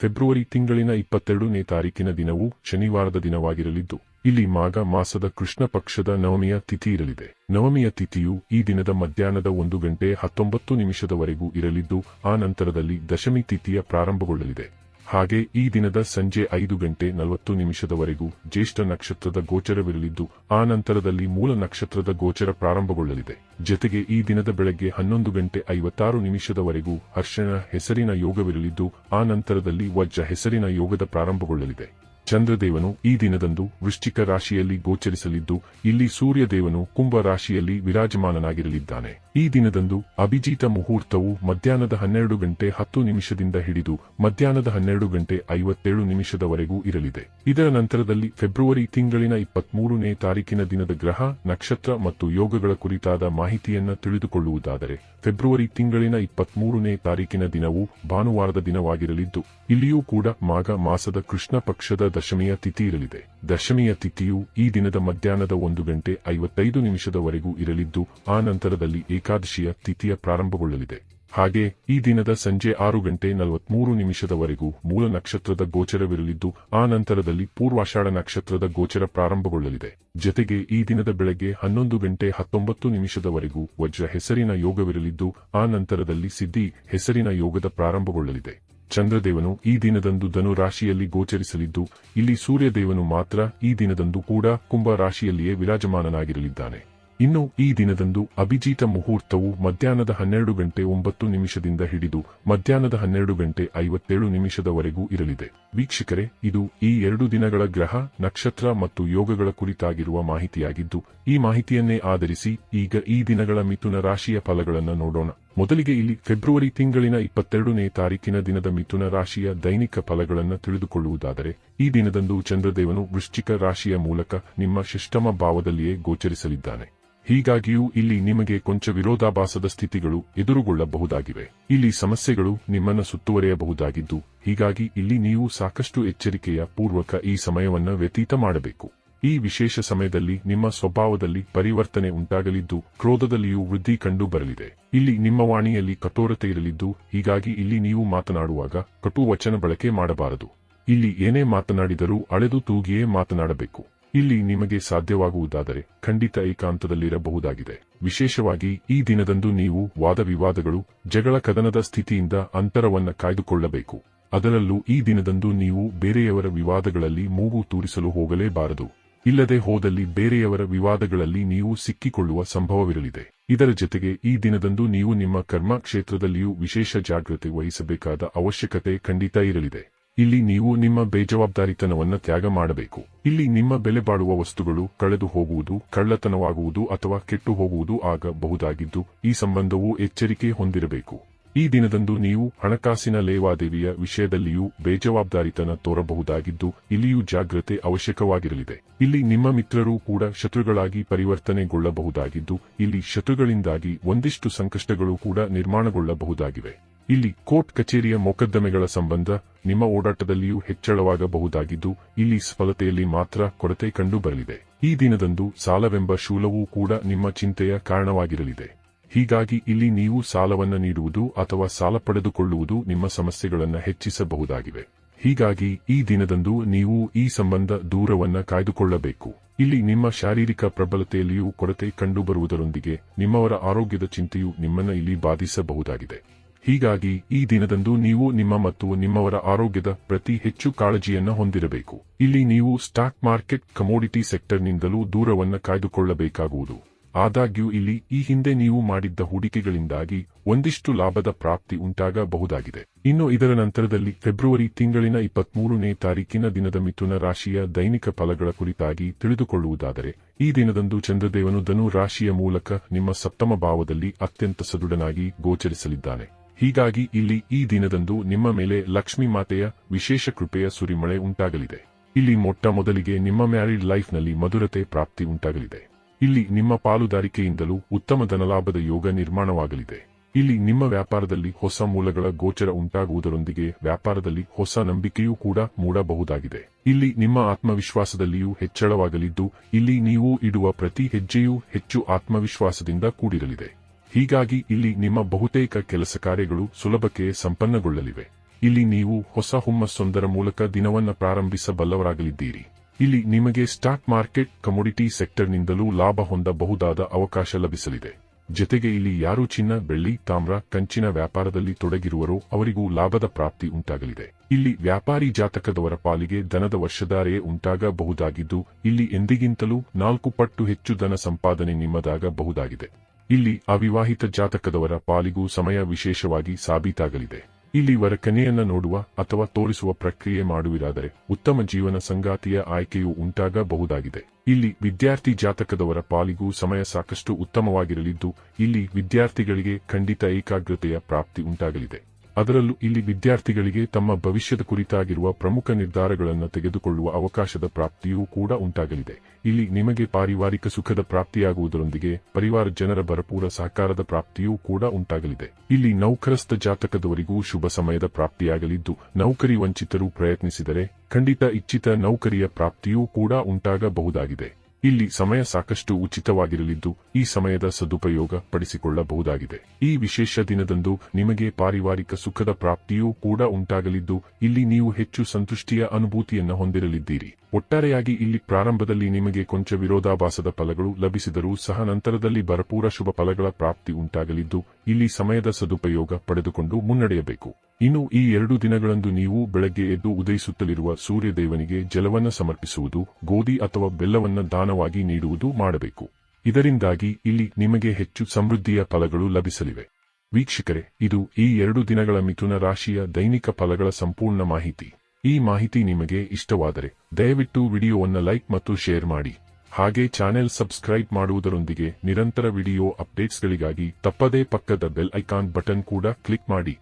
February ತಿಂಗಳಿನ ಇಪ್ಪತ್ತೆರಡನೇ ತಾರೀಕಿನ ದಿನವು ಶನಿವಾರದ ದಿನವಾಗಿರಲಿದ್ದು, ಇಲ್ಲಿ ಮಾಘ ಮಾಸದ ಕೃಷ್ಣ ಪಕ್ಷದ ನವಮಿಯ ತಿಥಿ ಇರಲಿದೆ. ನವಮಿಯ ತಿಥಿಯು ಈ ದಿನದ ಮಧ್ಯಾಹ್ನದ ಒಂದು ಗಂಟೆ ಹತ್ತೊಂಬತ್ತು ನಿಮಿಷದವರೆಗೂ ಇರಲಿದ್ದು, ಆ ನಂತರದಲ್ಲಿ ದಶಮಿ ತಿಥಿಯ ಪ್ರಾರಂಭಗೊಳ್ಳಲಿದೆ. ಹಾಗೆ ಈ ದಿನದ ಸಂಜೆ ಐದು ಗಂಟೆ ನಲವತ್ತು ನಿಮಿಷದವರೆಗೂ ಜ್ಯೇಷ್ಠ ನಕ್ಷತ್ರದ ಗೋಚರವಿರಲಿದ್ದು, ಆ ನಂತರದಲ್ಲಿ ಮೂಲ ನಕ್ಷತ್ರದ ಗೋಚರ ಪ್ರಾರಂಭಗೊಳ್ಳಲಿದೆ. ಜೊತೆಗೆ ಈ ದಿನದ ಬೆಳಗ್ಗೆ ಹನ್ನೊಂದು ಗಂಟೆ ಐವತ್ತಾರು ನಿಮಿಷದವರೆಗೂ ಹರ್ಷಣ ಹೆಸರಿನ ಯೋಗವಿರಲಿದ್ದು, ಆ ನಂತರದಲ್ಲಿ ವಜ್ರ ಹೆಸರಿನ ಯೋಗದ ಪ್ರಾರಂಭಗೊಳ್ಳಲಿದೆ. ಚಂದ್ರದೇವನು ಈ ದಿನದಂದು ವೃಶ್ಚಿಕ ರಾಶಿಯಲ್ಲಿ ಗೋಚರಿಸಲಿದ್ದು, ಇಲ್ಲಿ ಸೂರ್ಯದೇವನು ಕುಂಭ ರಾಶಿಯಲ್ಲಿ ವಿರಾಜಮಾನನಾಗಿರಲಿದ್ದಾನೆ. ಈ ದಿನದಂದು ಅಭಿಜಿತ ಮುಹೂರ್ತವು ಮಧ್ಯಾಹ್ನದ ಹನ್ನೆರಡು ಗಂಟೆ ಹತ್ತು ನಿಮಿಷದಿಂದ ಹಿಡಿದು ಮಧ್ಯಾಹ್ನದ ಹನ್ನೆರಡು ಗಂಟೆ ಐವತ್ತೇಳು ನಿಮಿಷದವರೆಗೂ ಇರಲಿದೆ. ಇದರ ನಂತರದಲ್ಲಿ ಫೆಬ್ರವರಿ ತಿಂಗಳಿನ ಇಪ್ಪತ್ಮೂರನೇ ತಾರೀಕಿನ ದಿನದ ಗ್ರಹ, ನಕ್ಷತ್ರ ಮತ್ತು ಯೋಗಗಳ ಕುರಿತಾದ ಮಾಹಿತಿಯನ್ನ ತಿಳಿದುಕೊಳ್ಳುವುದಾದರೆ, ಫೆಬ್ರವರಿ ತಿಂಗಳಿನ ಇಪ್ಪತ್ಮೂರನೇ ತಾರೀಕಿನ ದಿನವು ಭಾನುವಾರದ ದಿನವಾಗಿರಲಿದ್ದು ಇಲ್ಲಿಯೂ ಕೂಡ ಮಾಘ ಮಾಸದ ಕೃಷ್ಣ ಪಕ್ಷದ ದಶಮಿಯ ತಿಥಿ ಇರಲಿದೆ. ದಶಮಿಯ ತಿಥಿಯು ಈ ದಿನದ ಮಧ್ಯಾಹ್ನದ ಒಂದು ಗಂಟೆ ಐವತ್ತೈದು ನಿಮಿಷದವರೆಗೂ ಇರಲಿದ್ದು, ಆ ನಂತರದಲ್ಲಿ ಏಕಾದಶಿಯ ತಿಥಿಯ ಪ್ರಾರಂಭಗೊಳ್ಳಲಿದೆ. ಹಾಗೆ ಈ ದಿನದ ಸಂಜೆ ಆರು ಗಂಟೆ ನಲವತ್ಮೂರು ನಿಮಿಷದವರೆಗೂ ಮೂಲ ನಕ್ಷತ್ರದ ಗೋಚರವಿರಲಿದ್ದು, ಆ ನಂತರದಲ್ಲಿ ಪೂರ್ವಾಷಾಢ ನಕ್ಷತ್ರದ ಗೋಚರ ಪ್ರಾರಂಭಗೊಳ್ಳಲಿದೆ. ಜತೆಗೆ ಈ ದಿನದ ಬೆಳಗ್ಗೆ ಹನ್ನೊಂದು ಗಂಟೆ ಹತ್ತೊಂಬತ್ತು ನಿಮಿಷದವರೆಗೂ ವಜ್ರ ಹೆಸರಿನ ಯೋಗವಿರಲಿದ್ದು, ಆ ನಂತರದಲ್ಲಿ ಸಿದ್ಧಿ ಹೆಸರಿನ ಯೋಗದ ಪ್ರಾರಂಭಗೊಳ್ಳಲಿದೆ. ಚಂದ್ರದೇವನು ಈ ದಿನದಂದು ಧನು ರಾಶಿಯಲ್ಲಿ ಗೋಚರಿಸಲಿದ್ದು, ಇಲ್ಲಿ ಸೂರ್ಯದೇವನು ಮಾತ್ರ ಈ ದಿನದಂದು ಕೂಡ ಕುಂಭ ರಾಶಿಯಲ್ಲಿಯೇ ವಿರಾಜಮಾನನಾಗಿರಲಿದ್ದಾನೆ. ಇನ್ನು ಈ ದಿನದಂದು ಅಭಿಜಿತ ಮುಹೂರ್ತವು ಮಧ್ಯಾಹ್ನದ ಹನ್ನೆರಡು ಗಂಟೆ ಒಂಬತ್ತು ನಿಮಿಷದಿಂದ ಹಿಡಿದು ಮಧ್ಯಾಹ್ನದ ಹನ್ನೆರಡು ಗಂಟೆ ಐವತ್ತೇಳು ನಿಮಿಷದವರೆಗೂ ಇರಲಿದೆ. ವೀಕ್ಷಕರೇ, ಇದು ಈ ಎರಡು ದಿನಗಳ ಗ್ರಹ, ನಕ್ಷತ್ರ ಮತ್ತು ಯೋಗಗಳ ಕುರಿತಾಗಿರುವ ಮಾಹಿತಿಯಾಗಿದ್ದು, ಈ ಮಾಹಿತಿಯನ್ನೇ ಆಧರಿಸಿ ಈಗ ಈ ದಿನಗಳ ಮಿಥುನ ರಾಶಿಯ ಫಲಗಳನ್ನು ನೋಡೋಣ. ಮೊದಲಿಗೆ ಇಲ್ಲಿ ಫೆಬ್ರವರಿ ತಿಂಗಳಿನ ಇಪ್ಪತ್ತೆರಡನೇ ತಾರೀಕಿನ ದಿನದ ಮಿಥುನ ರಾಶಿಯ ದೈನಿಕ ಫಲಗಳನ್ನು ತಿಳಿದುಕೊಳ್ಳುವುದಾದರೆ, ಈ ದಿನದಂದು ಚಂದ್ರದೇವನು ವೃಶ್ಚಿಕ ರಾಶಿಯ ಮೂಲಕ ನಿಮ್ಮ ಶಿಷ್ಟಮ ಭಾವದಲ್ಲಿಯೇ ಗೋಚರಿಸಲಿದ್ದಾನೆ. ಹೀಗಾಗಿಯೂ ಇಲ್ಲಿ ನಿಮಗೆ ಕೊಂಚ ವಿರೋಧಾಭಾಸದ ಸ್ಥಿತಿಗಳು ಎದುರುಗೊಳ್ಳಬಹುದಾಗಿವೆ. ಇಲ್ಲಿ ಸಮಸ್ಯೆಗಳು ನಿಮ್ಮನ್ನು ಸುತ್ತುವರೆಯಬಹುದಾಗಿದ್ದು, ಹೀಗಾಗಿ ಇಲ್ಲಿ ನೀವು ಸಾಕಷ್ಟು ಎಚ್ಚರಿಕೆಯ ಪೂರ್ವಕ ಈ ಸಮಯವನ್ನು ವ್ಯತೀತ ಮಾಡಬೇಕು. ಈ ವಿಶೇಷ ಸಮಯದಲ್ಲಿ ನಿಮ್ಮ ಸ್ವಭಾವದಲ್ಲಿ ಪರಿವರ್ತನೆ ಉಂಟಾಗಲಿದ್ದು, ಕ್ರೋಧದಲ್ಲಿಯೂ ವೃದ್ಧಿ ಕಂಡು ಬರಲಿದೆ ಇಲ್ಲಿ ನಿಮ್ಮ ವಾಣಿಯಲ್ಲಿ ಕಠೋರತೆ ಇರಲಿದ್ದು, ಹೀಗಾಗಿ ಇಲ್ಲಿ ನೀವು ಮಾತನಾಡುವಾಗ ಕಟು ವಚನ ಬಳಕೆ ಮಾಡಬಾರದು. ಇಲ್ಲಿ ಏನೇ ಮಾತನಾಡಿದರೂ ಅಳೆದು ತೂಗಿಯೇ ಮಾತನಾಡಬೇಕು. ಇಲ್ಲಿ ನಿಮಗೆ ಸಾಧ್ಯವಾಗುವುದಾದರೆ ಖಂಡಿತ ಏಕಾಂತದಲ್ಲಿರಬಹುದಾಗಿದೆ. ವಿಶೇಷವಾಗಿ ಈ ದಿನದಂದು ನೀವು ವಾದವಿವಾದಗಳು, ಜಗಳ ಕದನದ ಸ್ಥಿತಿಯಿಂದ ಅಂತರವನ್ನ ಕಾಯ್ದುಕೊಳ್ಳಬೇಕು. ಅದರಲ್ಲೂ ಈ ದಿನದಂದು ನೀವು ಬೇರೆಯವರ ವಿವಾದಗಳಲ್ಲಿ ಮೂಗು ತೂರಿಸಲು ಹೋಗಲೇಬಾರದು. ಇಲ್ಲದೆ ಹೋದಲ್ಲಿ ಬೇರೆಯವರ ವಿವಾದಗಳಲ್ಲಿ ನೀವು ಸಿಕ್ಕಿಕೊಳ್ಳುವ ಸಂಭವವಿರಲಿದೆ. ಇದರ ಜೊತೆಗೆ ಈ ದಿನದಂದು ನೀವು ನಿಮ್ಮ ಕರ್ಮ ಕ್ಷೇತ್ರದಲ್ಲಿಯೂ ವಿಶೇಷ ಜಾಗೃತಿ ವಹಿಸಬೇಕಾದ ಅವಶ್ಯಕತೆ ಖಂಡಿತ ಇರಲಿದೆ. ಇಲ್ಲಿ ನೀವು ನಿಮ್ಮ ಬೇಜವಾಬ್ದಾರಿತನವನ್ನು ತ್ಯಾಗ ಮಾಡಬೇಕು. ಇಲ್ಲಿ ನಿಮ್ಮ ಬೆಲೆ ಬಾಳುವ ವಸ್ತುಗಳು ಕಳೆದು ಹೋಗುವುದು, ಕಳ್ಳತನವಾಗುವುದು ಅಥವಾ ಕೆಟ್ಟು ಹೋಗುವುದು ಆಗಬಹುದಾಗಿದ್ದು ಈ ಸಂಬಂಧವು ಎಚ್ಚರಿಕೆ ಹೊಂದಿರಬೇಕು. ಈ ದಿನದಂದು ನೀವು ಹಣಕಾಸಿನ ಲೇವಾದೇವಿಯ ವಿಷಯದಲ್ಲಿಯೂ ಬೇಜವಾಬ್ದಾರಿತನ ತೋರಬಹುದಾಗಿದ್ದು, ಇಲ್ಲಿಯೂ ಜಾಗ್ರತೆ ಅವಶ್ಯಕವಾಗಿರಲಿದೆ. ಇಲ್ಲಿ ನಿಮ್ಮ ಮಿತ್ರರು ಕೂಡ ಶತ್ರುಗಳಾಗಿ ಪರಿವರ್ತನೆಗೊಳ್ಳಬಹುದಾಗಿದ್ದು, ಇಲ್ಲಿ ಶತ್ರುಗಳಿಂದಾಗಿ ಒಂದಿಷ್ಟು ಸಂಕಷ್ಟಗಳು ಕೂಡ ನಿರ್ಮಾಣಗೊಳ್ಳಬಹುದಾಗಿವೆ. ಇಲ್ಲಿ ಕೋರ್ಟ್ ಕಚೇರಿಯ ಮೊಕದ್ದಮೆಗಳ ಸಂಬಂಧ ನಿಮ್ಮ ಓಡಾಟದಲ್ಲಿಯೂ ಹೆಚ್ಚಳವಾಗಬಹುದಾಗಿದ್ದು, ಇಲ್ಲಿ ಸಫಲತೆಯಲ್ಲಿ ಮಾತ್ರ ಕೊರತೆ ಕಂಡುಬರಲಿದೆ. ಈ ದಿನದಂದು ಸಾಲವೆಂಬ ಶೂಲವೂ ಕೂಡ ನಿಮ್ಮ ಚಿಂತೆಯ ಕಾರಣವಾಗಿರಲಿದೆ. ಹೀಗಾಗಿ ಇಲ್ಲಿ ನೀವು ಸಾಲವನ್ನು ನೀಡುವುದು ಅಥವಾ ಸಾಲ ಪಡೆದುಕೊಳ್ಳುವುದು ನಿಮ್ಮ ಸಮಸ್ಯೆಗಳನ್ನು ಹೆಚ್ಚಿಸಬಹುದಾಗಿವೆ ಹೀಗಾಗಿ ಈ ದಿನದಂದು ನೀವು ಈ ಸಂಬಂಧ ದೂರವನ್ನ ಕಾಯ್ದುಕೊಳ್ಳಬೇಕು. ಇಲ್ಲಿ ನಿಮ್ಮ ಶಾರೀರಿಕ ಪ್ರಬಲತೆಯಲ್ಲಿಯೂ ಕೊರತೆ ಕಂಡುಬರುವುದರೊಂದಿಗೆ ನಿಮ್ಮವರ ಆರೋಗ್ಯದ ಚಿಂತೆಯು ನಿಮ್ಮನ್ನು ಇಲ್ಲಿ ಬಾಧಿಸಬಹುದಾಗಿದೆ. ಹೀಗಾಗಿ ಈ ದಿನದಂದು ನೀವು ನಿಮ್ಮ ಮತ್ತು ನಿಮ್ಮವರ ಆರೋಗ್ಯದ ಪ್ರತಿ ಹೆಚ್ಚು ಕಾಳಜಿಯನ್ನು ಹೊಂದಿರಬೇಕು. ಇಲ್ಲಿ ನೀವು ಸ್ಟಾಕ್ ಮಾರ್ಕೆಟ್ ಕಮೋಡಿಟಿ ಸೆಕ್ಟರ್ನಿಂದಲೂ ದೂರವನ್ನು ಕಾಯ್ದುಕೊಳ್ಳಬೇಕಾಗುವುದು. ಆದಾಗ್ಯೂ ಇಲ್ಲಿ ಈ ಹಿಂದೆ ನೀವು ಮಾಡಿದ್ದ ಹೂಡಿಕೆಗಳಿಂದಾಗಿ ಒಂದಿಷ್ಟು ಲಾಭದ ಪ್ರಾಪ್ತಿ ಉಂಟಾಗಬಹುದಾಗಿದೆ. ಇನ್ನು ಇದರ ನಂತರದಲ್ಲಿ ಫೆಬ್ರವರಿ ತಿಂಗಳಿನ ಇಪ್ಪತ್ಮೂರನೇ ತಾರೀಕಿನ ದಿನದ ಮಿಥುನ ರಾಶಿಯ ದೈನಿಕ ಫಲಗಳ ಕುರಿತಾಗಿ ತಿಳಿದುಕೊಳ್ಳುವುದಾದರೆ, ಈ ದಿನದಂದು ಚಂದ್ರದೇವನು ಧನು ರಾಶಿಯ ಮೂಲಕ ನಿಮ್ಮ ಸಪ್ತಮ ಭಾವದಲ್ಲಿ ಅತ್ಯಂತ ಸದೃಢನಾಗಿ ಗೋಚರಿಸಲಿದ್ದಾನೆ. ಹೀಗಾಗಿ ಇಲ್ಲಿ ಈ ದಿನದಂದು ನಿಮ್ಮ ಮೇಲೆ ಲಕ್ಷ್ಮೀ ಮಾತೆಯ ವಿಶೇಷ ಕೃಪೆಯ ಸುರಿಮಳೆ ಉಂಟಾಗಲಿದೆ. ಇಲ್ಲಿ ಮೊಟ್ಟ ಮೊದಲಿಗೆ ನಿಮ್ಮ ಮ್ಯಾರಿಡ್ ಲೈಫ್ನಲ್ಲಿ ಮಧುರತೆ ಪ್ರಾಪ್ತಿ ಉಂಟಾಗಲಿದೆ. ಇಲ್ಲಿ ನಿಮ್ಮ ಪಾಲುದಾರಿಕೆಯಿಂದಲೂ ಉತ್ತಮ ಧನಲಾಭದ ಯೋಗ ನಿರ್ಮಾಣವಾಗಲಿದೆ. ಇಲ್ಲಿ ನಿಮ್ಮ ವ್ಯಾಪಾರದಲ್ಲಿ ಹೊಸ ಮೂಲಗಳ ಗೋಚರ ಉಂಟಾಗುವುದರೊಂದಿಗೆ ವ್ಯಾಪಾರದಲ್ಲಿ ಹೊಸ ನಂಬಿಕೆಯೂ ಕೂಡ ಮೂಡಬಹುದಾಗಿದೆ. ಇಲ್ಲಿ ನಿಮ್ಮ ಆತ್ಮವಿಶ್ವಾಸದಲ್ಲಿಯೂ ಹೆಚ್ಚಳವಾಗಲಿದ್ದು, ಇಲ್ಲಿ ನೀವು ಇಡುವ ಪ್ರತಿ ಹೆಜ್ಜೆಯೂ ಹೆಚ್ಚು ಆತ್ಮವಿಶ್ವಾಸದಿಂದ ಕೂಡಿರಲಿದೆ. ಹೀಗಾಗಿ ಇಲ್ಲಿ ನಿಮ್ಮ ಬಹುತೇಕ ಕೆಲಸ ಕಾರ್ಯಗಳು ಸುಲಭಕ್ಕೆ ಸಂಪನ್ನಗೊಳ್ಳಲಿವೆ. ಇಲ್ಲಿ ನೀವು ಹೊಸ ಹುಮ್ಮಸ್ಸೊಂದರ ಮೂಲಕ ದಿನವನ್ನು ಪ್ರಾರಂಭಿಸಬಲ್ಲವರಾಗಲಿದ್ದೀರಿ. ಇಲ್ಲಿ ನಿಮಗೆ ಸ್ಟಾಕ್ ಮಾರ್ಕೆಟ್ ಕಮೋಡಿಟಿ ಸೆಕ್ಟರ್ನಿಂದಲೂ ಲಾಭ ಹೊಂದಬಹುದಾದ ಅವಕಾಶ ಲಭಿಸಲಿದೆ. ಜತೆಗೆ ಇಲ್ಲಿ ಯಾರು ಚಿನ್ನ, ಬೆಳ್ಳಿ, ತಾಮ್ರ, ಕಂಚಿನ ವ್ಯಾಪಾರದಲ್ಲಿ ತೊಡಗಿರುವರೋ ಅವರಿಗೂ ಲಾಭದ ಪ್ರಾಪ್ತಿ ಉಂಟಾಗಲಿದೆ. ಇಲ್ಲಿ ವ್ಯಾಪಾರಿ ಜಾತಕದವರ ಪಾಲಿಗೆ ದನದ ವರ್ಷಧಾರೆಯೇ ಉಂಟಾಗಬಹುದಾಗಿದ್ದು, ಇಲ್ಲಿ ಎಂದಿಗಿಂತಲೂ ನಾಲ್ಕು ಪಟ್ಟು ಹೆಚ್ಚು ಧನ ಸಂಪಾದನೆ ನಿಮ್ಮದಾಗಬಹುದಾಗಿದೆ. ಇಲ್ಲಿ ಅವಿವಾಹಿತ ಜಾತಕದವರ ಪಾಲಿಗೂ ಸಮಯ ವಿಶೇಷವಾಗಿ ಸಾಬೀತಾಗಲಿದೆ. ಇಲ್ಲಿ ವರಕನೆಯನ್ನ ನೋಡುವ ಅಥವಾ ತೋರಿಸುವ ಪ್ರಕ್ರಿಯೆ ಮಾಡುವುದಾದರೆ ಉತ್ತಮ ಜೀವನ ಸಂಗಾತಿಯ ಆಯ್ಕೆಯು ಉಂಟಾಗಬಹುದಾಗಿದೆ. ಇಲ್ಲಿ ವಿದ್ಯಾರ್ಥಿ ಜಾತಕದವರ ಪಾಲಿಗೂ ಸಮಯ ಸಾಕಷ್ಟು ಉತ್ತಮವಾಗಿರಲಿದ್ದು, ಇಲ್ಲಿ ವಿದ್ಯಾರ್ಥಿಗಳಿಗೆ ಖಂಡಿತ ಏಕಾಗ್ರತೆಯ ಪ್ರಾಪ್ತಿ ಉಂಟಾಗಲಿದೆ. ಅದರಲ್ಲೂ ಇಲ್ಲಿ ವಿದ್ಯಾರ್ಥಿಗಳಿಗೆ ತಮ್ಮ ಭವಿಷ್ಯದ ಕುರಿತಾಗಿರುವ ಪ್ರಮುಖ ನಿರ್ಧಾರಗಳನ್ನು ತೆಗೆದುಕೊಳ್ಳುವ ಅವಕಾಶದ ಪ್ರಾಪ್ತಿಯೂ ಕೂಡ ಉಂಟಾಗಲಿದೆ. ಇಲ್ಲಿ ನಿಮಗೆ ಪಾರಿವಾರಿಕ ಸುಖದ ಪ್ರಾಪ್ತಿಯಾಗುವುದರೊಂದಿಗೆ ಪರಿವಾರ ಜನರ ಭರಪೂರ ಸಹಕಾರದ ಪ್ರಾಪ್ತಿಯೂ ಕೂಡ ಉಂಟಾಗಲಿದೆ. ಇಲ್ಲಿ ನೌಕರಸ್ಥ ಜಾತಕದವರಿಗೂ ಶುಭ ಸಮಯದ ಪ್ರಾಪ್ತಿಯಾಗಲಿದ್ದು, ನೌಕರಿ ವಂಚಿತರು ಪ್ರಯತ್ನಿಸಿದರೆ ಖಂಡಿತ ಇಚ್ಛಿತ ನೌಕರಿಯ ಪ್ರಾಪ್ತಿಯೂ ಕೂಡ ಉಂಟಾಗಬಹುದಾಗಿದೆ. ಇಲ್ಲಿ ಸಮಯ ಸಾಕಷ್ಟು ಉಚಿತವಾಗಿರಲಿದ್ದು, ಈ ಸಮಯದ ಸದುಪಯೋಗ ಪಡಿಸಿಕೊಳ್ಳಬಹುದಾಗಿದೆ. ಈ ವಿಶೇಷ ದಿನದಂದು ನಿಮಗೆ ಪಾರಿವಾರಿಕ ಸುಖದ ಪ್ರಾಪ್ತಿಯೂ ಕೂಡ ಉಂಟಾಗಲಿದ್ದು, ಇಲ್ಲಿ ನೀವು ಹೆಚ್ಚು ಸಂತುಷ್ಟಿಯ ಅನುಭೂತಿಯನ್ನು ಹೊಂದಿರಲಿದ್ದೀರಿ. ಒಟ್ಟಾರೆಯಾಗಿ ಇಲ್ಲಿ ಪ್ರಾರಂಭದಲ್ಲಿ ನಿಮಗೆ ಕೊಂಚ ವಿರೋಧಾಭಾಸದ ಫಲಗಳು ಲಭಿಸಿದರೂ ಸಹ ನಂತರದಲ್ಲಿ ಭರಪೂರ ಶುಭ ಫಲಗಳ ಪ್ರಾಪ್ತಿ ಉಂಟಾಗಲಿದ್ದು, ಇಲ್ಲಿ ಸಮಯದ ಸದುಪಯೋಗ ಪಡೆದುಕೊಂಡು ಮುನ್ನಡೆಯಬೇಕು. ಇನ್ನು ಈ ಎರಡು ದಿನಗಳಂದು ನೀವು ಬೆಳಗ್ಗೆ ಎದ್ದು ಉದಯಿಸುತ್ತಲಿರುವ ಸೂರ್ಯದೇವನಿಗೆ ಜಲವನ್ನ ಸಮರ್ಪಿಸುವುದು, ಗೋಧಿ ಅಥವಾ ಬೆಲ್ಲವನ್ನ ದಾನವಾಗಿ ನೀಡುವುದು ಮಾಡಬೇಕು. ಇದರಿಂದಾಗಿ ಇಲ್ಲಿ ನಿಮಗೆ ಹೆಚ್ಚು ಸಮೃದ್ಧಿಯ ಫಲಗಳು ಲಭಿಸಲಿವೆ. ವೀಕ್ಷಕರೇ, ಇದು ಈ ಎರಡು ದಿನಗಳ ಮಿಥುನ ರಾಶಿಯ ದೈನಿಕ ಫಲಗಳ ಸಂಪೂರ್ಣ ಮಾಹಿತಿ. ಈ ಮಾಹಿತಿ ನಿಮಗೆ ಇಷ್ಟವಾದರೆ ದಯವಿಟ್ಟು ವಿಡಿಯೋವನ್ನು ಲೈಕ್ ಮತ್ತು ಶೇರ್ ಮಾಡಿ. ಹಾಗೆ ಚಾನೆಲ್ ಸಬ್ಸ್ಕ್ರೈಬ್ ಮಾಡುವುದರೊಂದಿಗೆ ನಿರಂತರ ವಿಡಿಯೋ ಅಪ್ಡೇಟ್ಸ್ಗಳಿಗಾಗಿ ತಪ್ಪದೇ ಪಕ್ಕದ ಬೆಲ್ ಐಕಾನ್ ಬಟನ್ ಕೂಡ ಕ್ಲಿಕ್ ಮಾಡಿ.